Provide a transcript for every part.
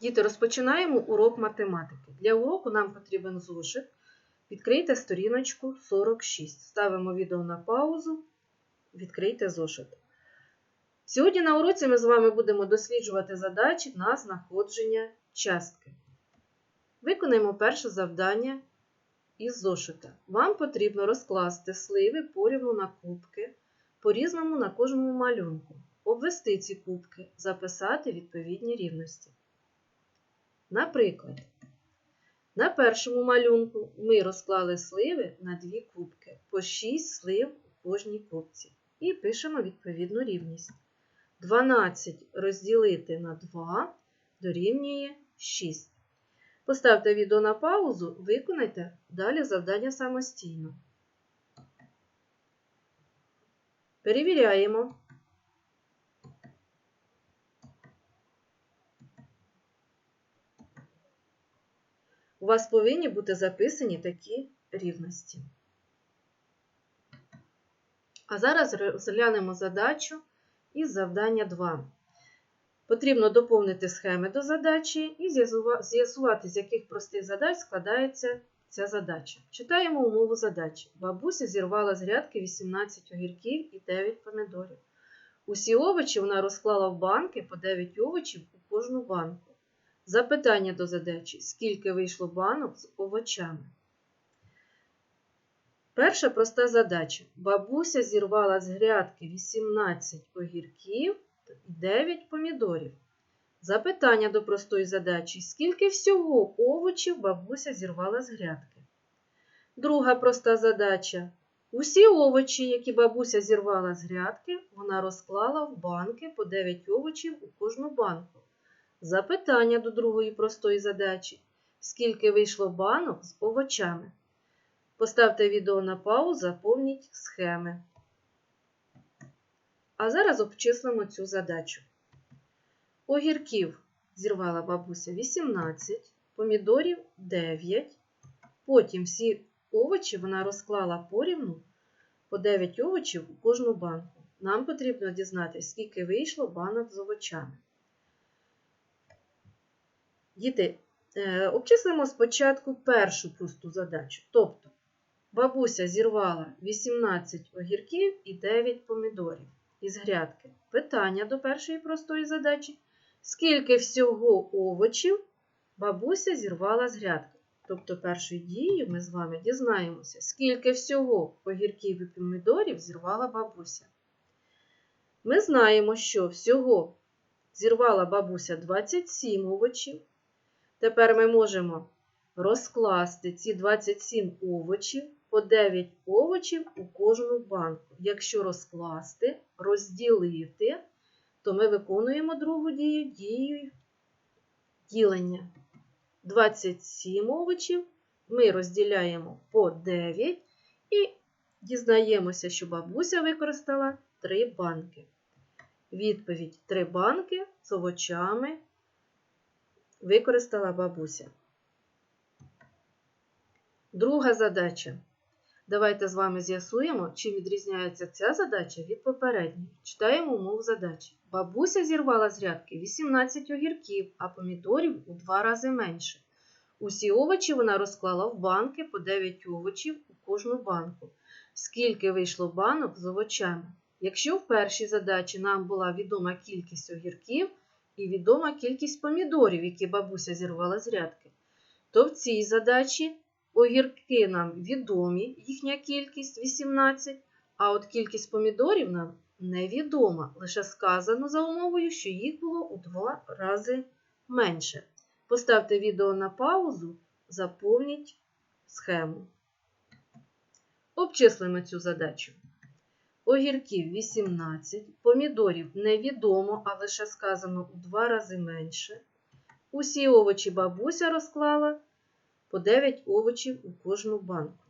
Діти, розпочинаємо урок математики. Для уроку нам потрібен зошит. Відкрийте сторіночку 46. Ставимо відео на паузу. Відкрийте зошит. Сьогодні на уроці ми з вами будемо досліджувати задачі на знаходження частки. Виконаємо перше завдання із зошита. Вам потрібно розкласти сливи порівну на кубки, по-різному на кожному малюнку, обвести ці кубки, записати відповідні рівності. Наприклад, на першому малюнку ми розклали сливи на дві кубки, по 6 слив у кожній кубці. І пишемо відповідну рівність. 12 розділити на 2 дорівнює 6. Поставте відео на паузу, виконайте далі завдання самостійно. Перевіряємо. Вас повинні бути записані такі рівності. А зараз розглянемо задачу із завдання 2. Потрібно доповнити схеми до задачі і з'ясувати, з яких простих задач складається ця задача. Читаємо умову задачі. Бабуся зірвала з грядки 18 огірків і 9 помідорів. Усі овочі вона розклала в банки по 9 овочів у кожну банку. Запитання до задачі: скільки вийшло банок з овочами? Перша проста задача. Бабуся зірвала з грядки 18 огірків і 9 помідорів. Запитання до простої задачі: скільки всього овочів бабуся зірвала з грядки? Друга проста задача. Усі овочі, які бабуся зірвала з грядки, вона розклала в банки по 9 овочів у кожну банку. Запитання до другої простої задачі. Скільки вийшло банок з овочами? Поставте відео на паузу, заповніть схеми. А зараз обчислимо цю задачу. Огірків зірвала бабуся 18, помідорів 9. Потім всі овочі вона розклала порівну по 9 овочів у кожну банку. Нам потрібно дізнатися, скільки вийшло банок з овочами. Діти, е, обчислимо спочатку першу просту задачу. Тобто, бабуся зірвала 18 огірків і 9 помідорів із грядки. Питання до першої простої задачі. Скільки всього овочів бабуся зірвала з грядки? Тобто, першою дією ми з вами дізнаємося, скільки всього огірків і помідорів зірвала бабуся. Ми знаємо, що всього зірвала бабуся 27 овочів. Тепер ми можемо розкласти ці 27 овочів по 9 овочів у кожну банку. Якщо розкласти, розділити, то ми виконуємо другу дію дією ділення. 27 овочів ми розділяємо по 9 і дізнаємося, що бабуся використала 3 банки. Відповідь 3 банки з овочами використала бабуся. Друга задача. Давайте з вами з'ясуємо, чим відрізняється ця задача від попередньої. Читаємо умову задачі. Бабуся зірвала з рядки 18 огірків, а помідорів у два рази менше. Усі овочі вона розклала в банки по 9 овочів у кожну банку. Скільки вийшло банок з овочами? Якщо в першій задачі нам була відома кількість огірків і відома кількість помідорів, які бабуся зірвала з рядки, то в цій задачі огірки нам відомі, їхня кількість 18, а от кількість помідорів нам невідома. Лише сказано за умовою, що їх було у два рази менше. Поставте відео на паузу, заповніть схему. Обчислимо цю задачу. Огірків 18, помідорів невідомо, а лише сказано у два рази менше. Усі овочі бабуся розклала по 9 овочів у кожну банку.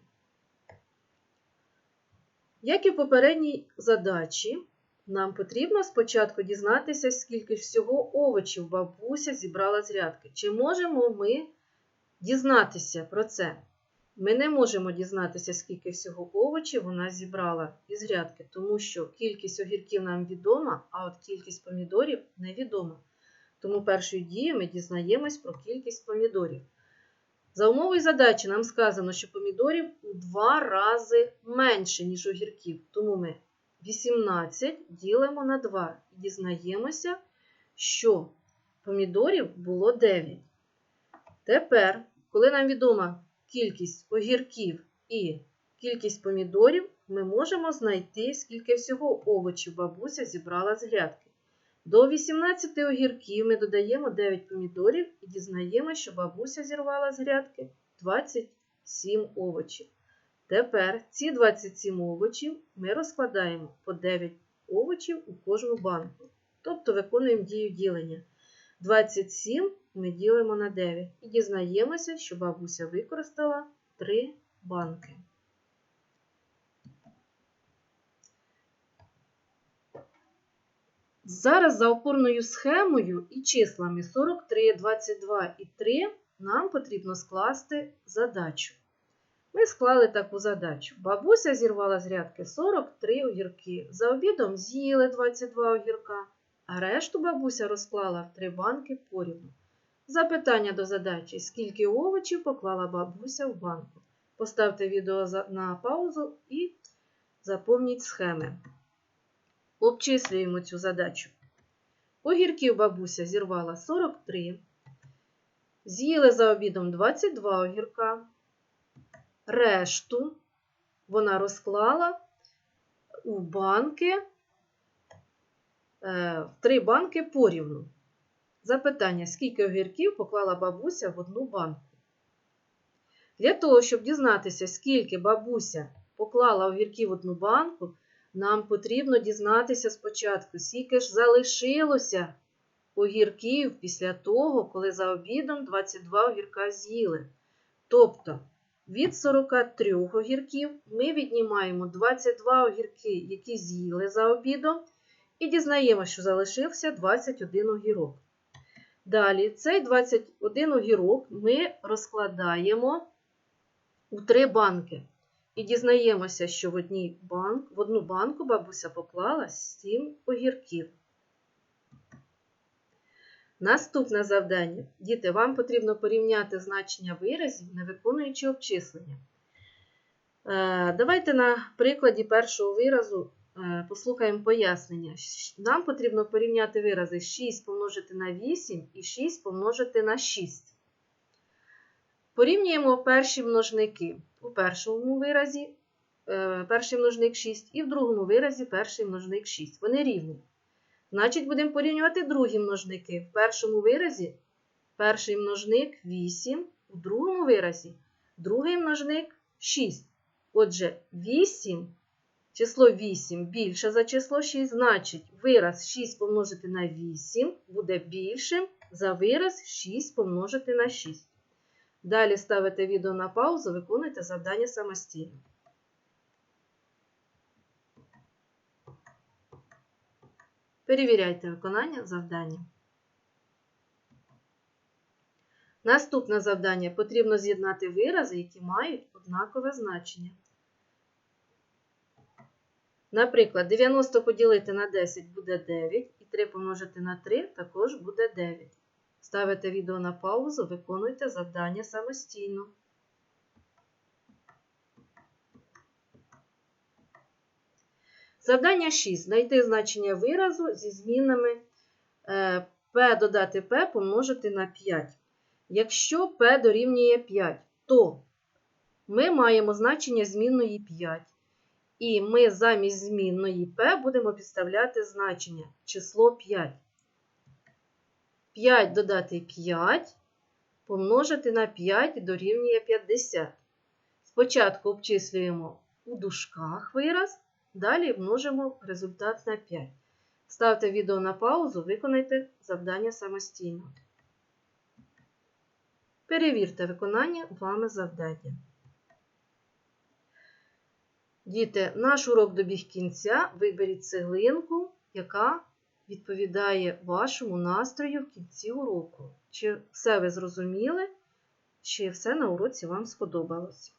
Як і в попередній задачі, нам потрібно спочатку дізнатися, скільки всього овочів бабуся зібрала з рядки. Чи можемо ми дізнатися про це? Ми не можемо дізнатися, скільки всього овочів вона зібрала із грядки, тому що кількість огірків нам відома, а от кількість помідорів невідома. Тому першою дією ми дізнаємось про кількість помідорів. За умовою задачі нам сказано, що помідорів у два рази менше, ніж огірків. Тому ми 18 ділимо на 2 і дізнаємося, що помідорів було 9. Тепер, коли нам відома кількість огірків і кількість помідорів, ми можемо знайти, скільки всього овочів бабуся зібрала з грядки. До 18 огірків ми додаємо 9 помідорів і дізнаємо, що бабуся зірвала з грядки 27 овочів. Тепер ці 27 овочів ми розкладаємо по 9 овочів у кожну банку. Тобто виконуємо дію ділення. 27 ми ділимо на 9 і дізнаємося, що бабуся використала 3 банки. Зараз за опорною схемою і числами 43, 22 і 3 нам потрібно скласти задачу. Ми склали таку задачу. Бабуся зірвала з рядки 43 огірки. За обідом з'їли 22 огірка, а решту бабуся розклала в три банки порівну. Запитання до задачі: скільки овочів поклала бабуся в банку? Поставте відео на паузу і заповніть схеми. Обчислюємо цю задачу. Огірків бабуся зірвала 43. З'їли за обідом 22 огірка. Решту вона розклала у банки, в три банки порівну. Запитання, скільки огірків поклала бабуся в одну банку? Для того, щоб дізнатися, скільки бабуся поклала огірків в одну банку, нам потрібно дізнатися спочатку, скільки ж залишилося огірків після того, коли за обідом 22 огірка з'їли. Тобто від 43 огірків ми віднімаємо 22 огірки, які з'їли за обідом, і дізнаємося, що залишився 21 огірок. Далі цей 21 огірок ми розкладаємо у три банки. І дізнаємося, що в, одній банк, в одну банку бабуся поклала 7 огірків. Наступне завдання. Діти, вам потрібно порівняти значення виразів, не виконуючи обчислення. Е, давайте на прикладі першого виразу послухаємо пояснення. Нам потрібно порівняти вирази 6 помножити на 8 і 6 помножити на 6. Порівнюємо перші множники. У першому виразі е, перший множник 6 і в другому виразі перший множник 6. Вони рівні. Значить, будемо порівнювати другі множники. В першому виразі перший множник 8, в другому виразі другий множник 6. Отже, 8, число 8 більше за число 6, значить, вираз 6 помножити на 8 буде більшим за вираз 6 помножити на 6. Далі ставите відео на паузу, виконуйте завдання самостійно. Перевіряйте виконання завдання. Наступне завдання потрібно з'єднати вирази, які мають однакове значення. Наприклад, 90 поділити на 10 буде 9, і 3 помножити на 3 також буде 9. Ставите відео на паузу, виконуйте завдання самостійно. Завдання 6. Знайти значення виразу зі змінами е, p додати p помножити на 5. Якщо p дорівнює 5, то ми маємо значення змінної 5. І ми замість змінної p будемо підставляти значення число 5. 5 додати 5 помножити на 5 дорівнює 50. Спочатку обчислюємо у дужках вираз, далі множимо результат на 5. Ставте відео на паузу, виконайте завдання самостійно. Перевірте виконання вами завдання. Діти, наш урок добіг кінця. Виберіть цеглинку, яка відповідає вашому настрою в кінці уроку. Чи все ви зрозуміли, чи все на уроці вам сподобалось?